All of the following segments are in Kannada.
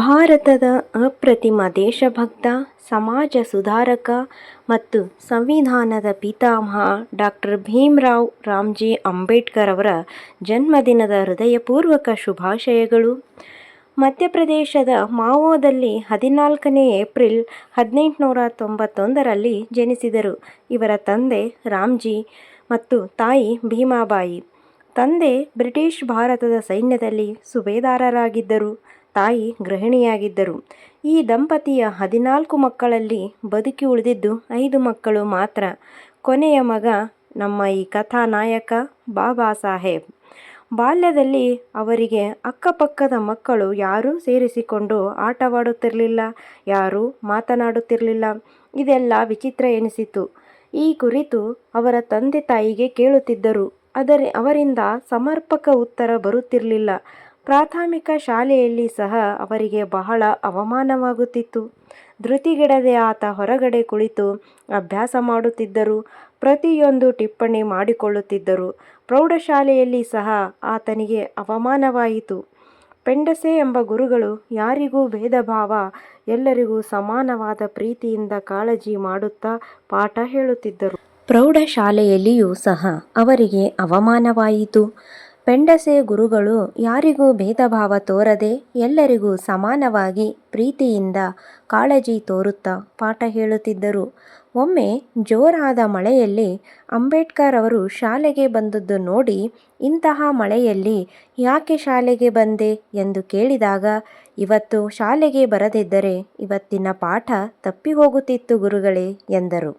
ಭಾರತದ ಅಪ್ರತಿಮ ದೇಶಭಕ್ತ, ಸಮಾಜ ಸುಧಾರಕ ಮತ್ತು ಸಂವಿಧಾನದ ಪಿತಾಮಹ ಡಾಕ್ಟರ್ ಭೀಮ್ರಾವ್ ರಾಮ್ಜಿ ಅಂಬೇಡ್ಕರ್ ಅವರ ಜನ್ಮದಿನದ ಹೃದಯಪೂರ್ವಕ ಶುಭಾಶಯಗಳು. ಮಧ್ಯಪ್ರದೇಶದ ಮಾವೋದಲ್ಲಿ ಹದಿನಾಲ್ಕನೇ ಏಪ್ರಿಲ್ ಹದಿನೆಂಟುನೂರ ತೊಂಬತ್ತೊಂದರಲ್ಲಿ ಜನಿಸಿದರು. ಇವರ ತಂದೆ ರಾಮ್ಜಿ ಮತ್ತು ತಾಯಿ ಭೀಮಾಬಾಯಿ. ತಂದೆ ಬ್ರಿಟಿಷ್ ಭಾರತದ ಸೈನ್ಯದಲ್ಲಿ ಸುಬೇದಾರರಾಗಿದ್ದರು. ತಾಯಿ ಗೃಹಿಣಿಯಾಗಿದ್ದರು. ಈ ದಂಪತಿಯ ಹದಿನಾಲ್ಕು ಮಕ್ಕಳಲ್ಲಿ ಬದುಕಿ ಉಳಿದಿದ್ದು ಐದು ಮಕ್ಕಳು ಮಾತ್ರ. ಕೊನೆಯ ಮಗ ನಮ್ಮ ಈ ಕಥಾ ನಾಯಕ ಬಾಬಾ ಸಾಹೇಬ್. ಬಾಲ್ಯದಲ್ಲಿ ಅವರಿಗೆ ಅಕ್ಕಪಕ್ಕದ ಮಕ್ಕಳು ಯಾರೂ ಸೇರಿಸಿಕೊಂಡು ಆಟವಾಡುತ್ತಿರಲಿಲ್ಲ, ಯಾರೂ ಮಾತನಾಡುತ್ತಿರಲಿಲ್ಲ. ಇದೆಲ್ಲ ವಿಚಿತ್ರ ಎನಿಸಿತು. ಈ ಕುರಿತು ಅವರ ತಂದೆ ತಾಯಿಗೆ ಕೇಳುತ್ತಿದ್ದರು. ಆದರೆ ಅವರಿಂದ ಸಮರ್ಪಕ ಉತ್ತರ ಬರುತ್ತಿರಲಿಲ್ಲ. ಪ್ರಾಥಮಿಕ ಶಾಲೆಯಲ್ಲಿ ಸಹ ಅವರಿಗೆ ಬಹಳ ಅವಮಾನವಾಗುತ್ತಿತ್ತು. ಧೃತಿಗೆಡದೆ ಆತ ಹೊರಗಡೆ ಕುಳಿತು ಅಭ್ಯಾಸ ಮಾಡುತ್ತಿದ್ದರು, ಪ್ರತಿಯೊಂದು ಟಿಪ್ಪಣಿ ಮಾಡಿಕೊಳ್ಳುತ್ತಿದ್ದರು. ಪ್ರೌಢಶಾಲೆಯಲ್ಲಿ ಸಹ ಆತನಿಗೆ ಅವಮಾನವಾಯಿತು. ಪೆಂಡಸೆ ಎಂಬ ಗುರುಗಳು ಯಾರಿಗೂ ಭೇದಭಾವ, ಎಲ್ಲರಿಗೂ ಸಮಾನವಾದ ಪ್ರೀತಿಯಿಂದ ಕಾಳಜಿ ಮಾಡುತ್ತಾ ಪಾಠ ಹೇಳುತ್ತಿದ್ದರು. ಪ್ರೌಢಶಾಲೆಯಲ್ಲಿಯೂ ಸಹ ಅವರಿಗೆ ಅವಮಾನವಾಯಿತು. ಪೆಂಡಸೆ ಗುರುಗಳು ಯಾರಿಗೂ ಭೇದಭಾವ ತೋರದೆ ಎಲ್ಲರಿಗೂ ಸಮಾನವಾಗಿ ಪ್ರೀತಿಯಿಂದ ಕಾಳಜಿ ತೋರುತ್ತಾ ಪಾಠ ಹೇಳುತ್ತಿದ್ದರು. ಒಮ್ಮೆ ಜೋರಾದ ಮಳೆಯಲ್ಲಿ ಅಂಬೇಡ್ಕರ್ ಅವರು ಶಾಲೆಗೆ ಬಂದದ್ದು ನೋಡಿ ಇಂತಹ ಮಳೆಯಲ್ಲಿ ಯಾಕೆ ಶಾಲೆಗೆ ಬಂದೆ ಎಂದು ಕೇಳಿದಾಗ, ಇವತ್ತು ಶಾಲೆಗೆ ಬರದಿದ್ದರೆ ಇವತ್ತಿನ ಪಾಠ ತಪ್ಪಿ ಹೋಗುತ್ತಿತ್ತು ಗುರುಗಳೇ ಎಂದರು.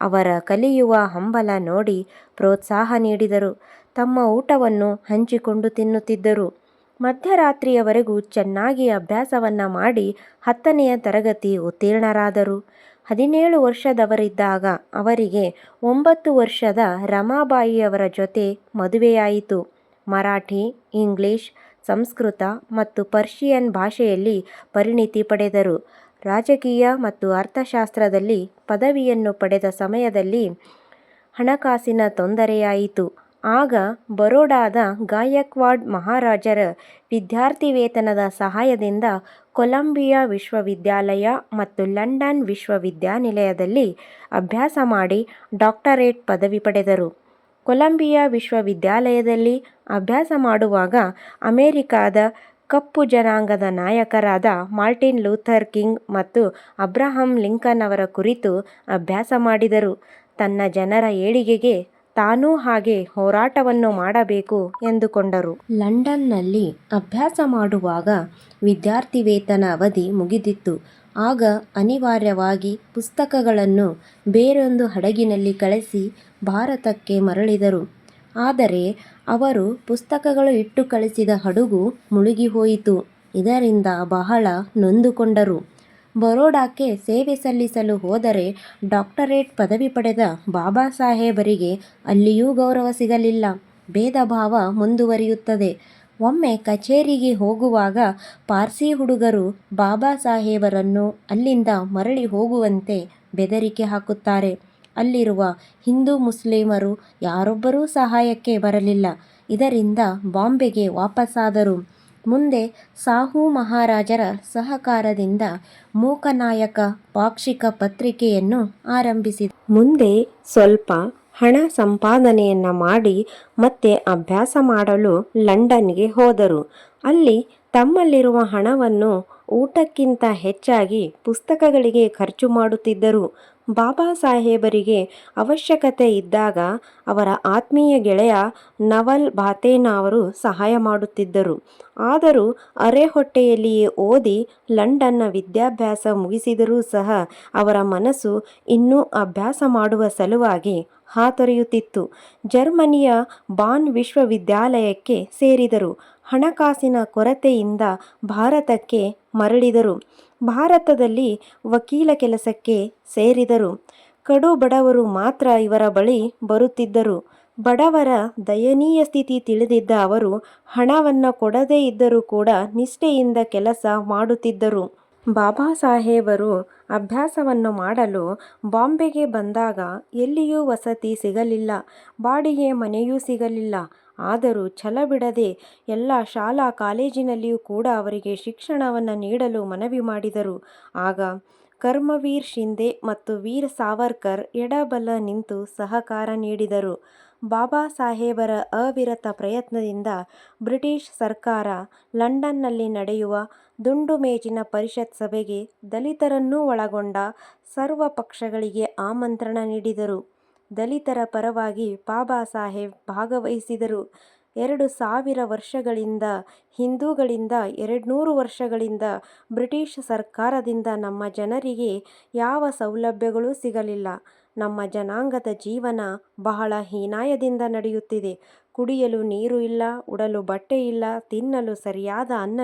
ಅವರ ಕಲಿಯುವ ಹಂಬಲ ನೋಡಿ ಪ್ರೋತ್ಸಾಹ ನೀಡಿದರು. ತಮ್ಮ ಊಟವನ್ನು ಹಂಚಿಕೊಂಡು ತಿನ್ನುತ್ತಿದ್ದರು. ಮಧ್ಯರಾತ್ರಿಯವರೆಗೂ ಚೆನ್ನಾಗಿ ಅಭ್ಯಾಸವನ್ನು ಮಾಡಿ ಹತ್ತನೆಯ ತರಗತಿ ಉತ್ತೀರ್ಣರಾದರು. ಹದಿನೇಳು ವರ್ಷದವರಿದ್ದಾಗ ಅವರಿಗೆ ಒಂಬತ್ತು ವರ್ಷದ ರಮಾಬಾಯಿಯವರ ಜೊತೆ ಮದುವೆಯಾಯಿತು. ಮರಾಠಿ, ಇಂಗ್ಲಿಷ್, ಸಂಸ್ಕೃತ ಮತ್ತು ಪರ್ಷಿಯನ್ ಭಾಷೆಯಲ್ಲಿ ಪರಿಣಿತಿ ಪಡೆದರು. ರಾಜಕೀಯ ಮತ್ತು ಅರ್ಥಶಾಸ್ತ್ರದಲ್ಲಿ ಪದವಿಯನ್ನು ಪಡೆದ ಸಮಯದಲ್ಲಿ ಹಣಕಾಸಿನ ತೊಂದರೆಯಾಯಿತು. ಆಗ ಬರೋಡಾದ ಗಾಯಕ್ವಾಡ್ ಮಹಾರಾಜರ ವಿದ್ಯಾರ್ಥಿ ವೇತನದ ಸಹಾಯದಿಂದ ಕೊಲಂಬಿಯಾ ವಿಶ್ವವಿದ್ಯಾಲಯ ಮತ್ತು ಲಂಡನ್ ವಿಶ್ವವಿದ್ಯಾನಿಲಯದಲ್ಲಿ ಅಭ್ಯಾಸ ಮಾಡಿ ಡಾಕ್ಟರೇಟ್ ಪದವಿ ಪಡೆದರು. ಕೊಲಂಬಿಯಾ ವಿಶ್ವವಿದ್ಯಾಲಯದಲ್ಲಿ ಅಭ್ಯಾಸ ಮಾಡುವಾಗ ಅಮೆರಿಕಾದ ಕಪ್ಪು ಜನಾಂಗದ ನಾಯಕರಾದ ಮಾರ್ಟಿನ್ ಲೂಥರ್ ಕಿಂಗ್ ಮತ್ತು ಅಬ್ರಹಂ ಲಿಂಕನ್ ಅವರ ಕುರಿತು ಅಭ್ಯಾಸ ಮಾಡಿದರು. ತನ್ನ ಜನರ ಏಳಿಗೆಗೆ ತಾನೂ ಹಾಗೆ ಹೋರಾಟವನ್ನು ಮಾಡಬೇಕು ಎಂದುಕೊಂಡರು. ಲಂಡನ್ನಲ್ಲಿ ಅಭ್ಯಾಸ ಮಾಡುವಾಗ ವಿದ್ಯಾರ್ಥಿ ವೇತನ ಅವಧಿ ಮುಗಿದಿತ್ತು. ಆಗ ಅನಿವಾರ್ಯವಾಗಿ ಪುಸ್ತಕಗಳನ್ನು ಬೇರೊಂದು ಹಡಗಿನಲ್ಲಿ ಕಳಿಸಿ ಭಾರತಕ್ಕೆ ಮರಳಿದರು. ಆದರೆ ಅವರು ಪುಸ್ತಕಗಳು ಇಟ್ಟು ಕಳಿಸಿದ ಹಡಗು ಮುಳುಗಿ ಹೋಯಿತು ಇದರಿಂದ ಬಹಳ ನೊಂದುಕೊಂಡರು. ಬರೋಡಾಕ್ಕೆ ಸೇವೆ ಸಲ್ಲಿಸಲು ಹೋದರೆ ಡಾಕ್ಟರೇಟ್ ಪದವಿ ಪಡೆದ ಬಾಬಾ ಸಾಹೇಬರಿಗೆ ಅಲ್ಲಿಯೂ ಗೌರವ ಸಿಗಲಿಲ್ಲ. ಭೇದ ಭಾವ ಮುಂದುವರಿಯುತ್ತದೆ. ಒಮ್ಮೆ ಕಚೇರಿಗೆ ಹೋಗುವಾಗ ಪಾರ್ಸಿ ಹುಡುಗರು ಬಾಬಾ ಸಾಹೇಬರನ್ನು ಅಲ್ಲಿಂದ ಮರಳಿ ಹೋಗುವಂತೆ ಬೆದರಿಕೆ ಹಾಕುತ್ತಾರೆ. ಅಲ್ಲಿರುವ ಹಿಂದೂ ಮುಸ್ಲಿಮರು ಯಾರೊಬ್ಬರೂ ಸಹಾಯಕ್ಕೆ ಬರಲಿಲ್ಲ. ಇದರಿಂದ ಬಾಂಬೆಗೆ ವಾಪಸ್ಸಾದರು. ಮುಂದೆ ಸಾಹು ಮಹಾರಾಜರ ಸಹಕಾರದಿಂದ ಮೂಕನಾಯಕ ಪಾಕ್ಷಿಕ ಪತ್ರಿಕೆಯನ್ನು ಆರಂಭಿಸಿದ. ಮುಂದೆ ಸ್ವಲ್ಪ ಹಣ ಸಂಪಾದನೆಯನ್ನ ಮಾಡಿ ಮತ್ತೆ ಅಭ್ಯಾಸ ಮಾಡಲು ಲಂಡನ್ಗೆ ಹೋದರು. ಅಲ್ಲಿ ತಮ್ಮಲ್ಲಿರುವ ಹಣವನ್ನು ಊಟಕ್ಕಿಂತ ಹೆಚ್ಚಾಗಿ ಪುಸ್ತಕಗಳಿಗೆ ಖರ್ಚು ಮಾಡುತ್ತಿದ್ದರು. ಬಾಬಾ ಸಾಹೇಬರಿಗೆ ಅವಶ್ಯಕತೆ ಇದ್ದಾಗ ಅವರ ಆತ್ಮೀಯ ಗೆಳೆಯ ನವಲ್ ಭಾತೇನಾ ಅವರು ಸಹಾಯ ಮಾಡುತ್ತಿದ್ದರು. ಆದರೂ ಅರೆ ಹೊಟ್ಟೆಯಲ್ಲಿಯೇ ಓದಿ ಲಂಡನ್ನ ವಿದ್ಯಾಭ್ಯಾಸ ಮುಗಿಸಿದರೂ ಸಹ ಅವರ ಮನಸ್ಸು ಇನ್ನೂ ಅಭ್ಯಾಸ ಮಾಡುವ ಸಲುವಾಗಿ ಹಾತೊರೆಯುತ್ತಿತ್ತು. ಜರ್ಮನಿಯ ಬಾನ್ ವಿಶ್ವವಿದ್ಯಾಲಯಕ್ಕೆ ಸೇರಿದರು. ಹಣಕಾಸಿನ ಕೊರತೆಯಿಂದ ಭಾರತಕ್ಕೆ ಮರಳಿದರು. ಭಾರತದಲ್ಲಿ ವಕೀಲ ಕೆಲಸಕ್ಕೆ ಸೇರಿದರು. ಕಡು ಬಡವರು ಮಾತ್ರ ಇವರ ಬಳಿ ಬರುತ್ತಿದ್ದರು. ಬಡವರ ದಯನೀಯ ಸ್ಥಿತಿ ತಿಳಿದಿದ್ದ ಅವರು ಹಣವನ್ನು ಕೊಡದೇ ಇದ್ದರೂ ಕೂಡ ನಿಷ್ಠೆಯಿಂದ ಕೆಲಸ ಮಾಡುತ್ತಿದ್ದರು. ಬಾಬಾ ಸಾಹೇಬರು ಅಭ್ಯಾಸವನ್ನು ಮಾಡಲು ಬಾಂಬೆಗೆ ಬಂದಾಗ ಎಲ್ಲಿಯೂ ವಸತಿ ಸಿಗಲಿಲ್ಲ, ಬಾಡಿಗೆ ಮನೆಯೂ ಸಿಗಲಿಲ್ಲ. ಆದರೂ ಛಲ ಬಿಡದೆ ಎಲ್ಲ ಶಾಲಾ ಕಾಲೇಜಿನಲ್ಲಿಯೂ ಕೂಡ ಅವರಿಗೆ ಶಿಕ್ಷಣವನ್ನು ನೀಡಲು ಮನವಿ ಮಾಡಿದರು. ಆಗ ಕರ್ಮವೀರ್ ಶಿಂದೆ ಮತ್ತು ವೀರ್ ಸಾವರ್ಕರ್ ಎಡಬಲ ನಿಂತು ಸಹಕಾರ ನೀಡಿದರು. ಬಾಬಾ ಸಾಹೇಬರ ಅವಿರತ ಪ್ರಯತ್ನದಿಂದ ಬ್ರಿಟಿಷ್ ಸರ್ಕಾರ ಲಂಡನ್ನಲ್ಲಿ ನಡೆಯುವ ದುಂಡು ಮೇಜಿನ ಪರಿಷತ್ ಸಭೆಗೆ ದಲಿತರನ್ನೂ ಒಳಗೊಂಡ ಸರ್ವ ಪಕ್ಷಗಳಿಗೆ ಆಮಂತ್ರಣ ನೀಡಿದರು. ದಲಿತರ ಪರವಾಗಿ ಬಾಬಾ ಸಾಹೇಬ್ ಭಾಗವಹಿಸಿದರು. ಎರಡು ಸಾವಿರ ವರ್ಷಗಳಿಂದ, ಹಿಂದೂಗಳಿಂದ, ಎರಡ್ನೂರು ವರ್ಷಗಳಿಂದ ಬ್ರಿಟಿಷ್ ಸರ್ಕಾರದಿಂದ ನಮ್ಮ ಜನರಿಗೆ ಯಾವ ಸೌಲಭ್ಯಗಳೂ ಸಿಗಲಿಲ್ಲ. ನಮ್ಮ ಜನಾಂಗದ ಜೀವನ ಬಹಳ ಹೀನಾಯದಿಂದ ನಡೆಯುತ್ತಿದೆ. ಕುಡಿಯಲು ನೀರು ಇಲ್ಲ, ಉಡಲು ಬಟ್ಟೆ ಇಲ್ಲ, ತಿನ್ನಲು ಸರಿಯಾದ ಅನ್ನ